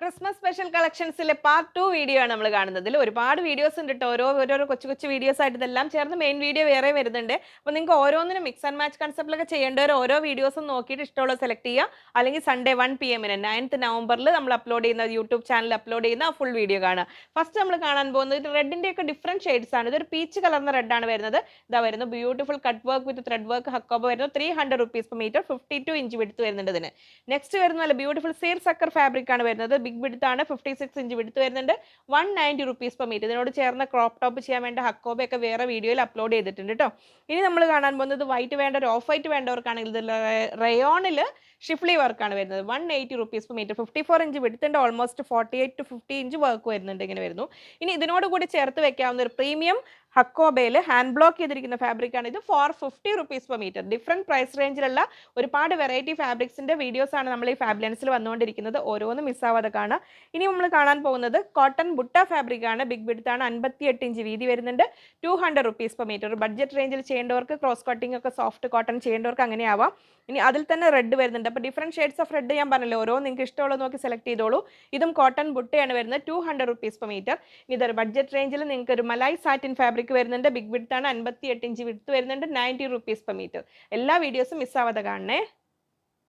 Christmas special കളക്ഷൻസിലെ part two video ആണ് നമ്മൾ കാണുന്നത്. ഒരുപാട് വീഡിയോസ് ഉണ്ട് കേട്ടോ ഓരോ ഓരോരോ കൊച്ചു കൊച്ചു വീഡിയോസ് ആയിട്ട് ഇതെല്ലാം ചേർന്ന് മെയിൻ വീഡിയോ വേറെ വരുന്നുണ്ട്. അപ്പോൾ നിങ്ങൾക്ക് ഓരോന്നിനും മിക്സ് ആൻഡ് മാച്ച് കൺസെപ്റ്റിലൊക്കെ ചെയ്യേണ്ടവർ ഓരോ വീഡിയോസും നോക്കിയിട്ട് ഇഷ്ടമുള്ള സെലക്ട് ചെയ്യുക അല്ലെങ്കിൽ സൺഡേ വൺ പി എമ്മിന് നയൻത്ത് നവംബറിൽ നമ്മൾ അപ്ലോഡ് ചെയ്യുന്ന യൂട്യൂബ് ചാനൽ അപ്ലോഡ് ചെയ്യുന്ന ഫുൾ വീഡിയോ കാണുക. ഫസ്റ്റ് നമ്മൾ കാണാൻ പോകുന്നത് റെഡിന്റെ ഒക്കെ ഡിഫറെന്റ് ഷെയ്ഡ്സ് ആണ്. ഇതൊരു പീച്ച് കളർന്ന റെഡ് ആണ് വരുന്നത്. ഇതാ വരുന്നു. Beautiful cut work with thread work hakoba വരുന്നത് three hundred rupees per metre fifty two inch width വരുന്നുണ്ട് ഇതിന്. നെക്സ്റ്റ് വരുന്ന നല്ല ബ്യൂട്ടിഫുൾ സീർ സക്കർ ഫാബ്രിക് ആണ് വരുന്നത്. ബിഗ് വിടുത്ത് ആണ്. ഫിഫ്റ്റി സിക്സ് ഇഞ്ച് വിടുത്ത് വരുന്നുണ്ട്. One ninety rupees per metre ഇതിനോട് ചേർന്ന ക്രോപ്പ് ടോപ്പ് ചെയ്യാൻ വേണ്ട ഹക്കോബ ഒക്കെ വേറെ വീഡിയോയിൽ അപ്ലോഡ് ചെയ്തിട്ടുണ്ട് കേട്ടോ ഇനി നമ്മൾ കാണാൻ പോകുന്നത് വൈറ്റ് വേണ്ട ഒരു ഓഫ് വൈറ്റ് വേണ്ടവർക്കാണെങ്കിൽ ഇത് റയോണിൽ ഷിഫ്ലി വർക്കാണ് വരുന്നത്. One eighty rupees per metre fifty four inch വിടുത്തുണ്ട് almost forty eight two fifty inch work വരുന്നുണ്ട്. ഇങ്ങനെ വരുന്നു. ഇനി ഇതിനോട് കൂടി ചേർത്ത് വെക്കാവുന്ന ഒരു പ്രീമിയം ഹക്കോബയിൽ ഹാൻഡ് ബ്ലോക്ക് ചെയ്തിരിക്കുന്ന ഫാബ്രിക് ആണ്. ഇത് four fifty rupees per metre different price റേഞ്ചിലുള്ള ഒരുപാട് വെറൈറ്റി ഫാബ്രിക്സിന്റെ വീഡിയോസ് ആണ് നമ്മൾ ഈ ഫാബ്ലൻസിൽ വന്നുകൊണ്ടിരിക്കുന്നത്. ഓരോന്നും മിസ്സാവാതെ കാണാം ഇനി നമ്മൾ കാണാൻ പോകുന്നത് കോട്ടൺ ബുട്ട ഫാബ്രിക് ആണ്. ബിഗ് ബിഡ്ത്ത് ആണ്. അൻപത്തി എട്ട് ഇഞ്ച് വീതി വരുന്നുണ്ട്. Two hundred rupees per metre budget റേഞ്ചിൽ ചെയ്യേണ്ടവർക്ക് ക്രോസ് കട്ടിംഗ് ഒക്കെ സോഫ്റ്റ് കോട്ടൺ ചെയ്യേണ്ടവർക്ക് അങ്ങനെ ആവാം. ഇനി അതിൽ തന്നെ റെഡ് വരുന്നുണ്ട്. അപ്പോൾ ഡിഫറെന്റ് ഷെയ്ഡ്സ് ഓഫ് റെഡ് ഞാൻ പറഞ്ഞല്ലോ? ഓരോ നിങ്ങൾക്ക് ഇഷ്ടമുള്ളത് നോക്കി സെലക്ട് ചെയ്തോളൂ. ഇതും കോട്ടൺ ബുട്ടയാണ് വരുന്നത്. Two hundred rupees per metre ഇതൊരു ബഡ്ജറ്റ് റേഞ്ചിൽ നിങ്ങൾക്ക് ഒരു മലായ് സാറ്റിൻ ഫാബ്രിക് വരുന്നുണ്ട്. ബിഗ് വിഡ്ത്ത് ആണ്. അൻപത്തി എട്ട് ഇഞ്ച് വിഡ്ത്ത് വരുന്നുണ്ട്. നയന്റി റുപ്പീസ് പെർ മീറ്റർ എല്ലാ വീഡിയോസും മിസ്സാവാതെ കാണണേ.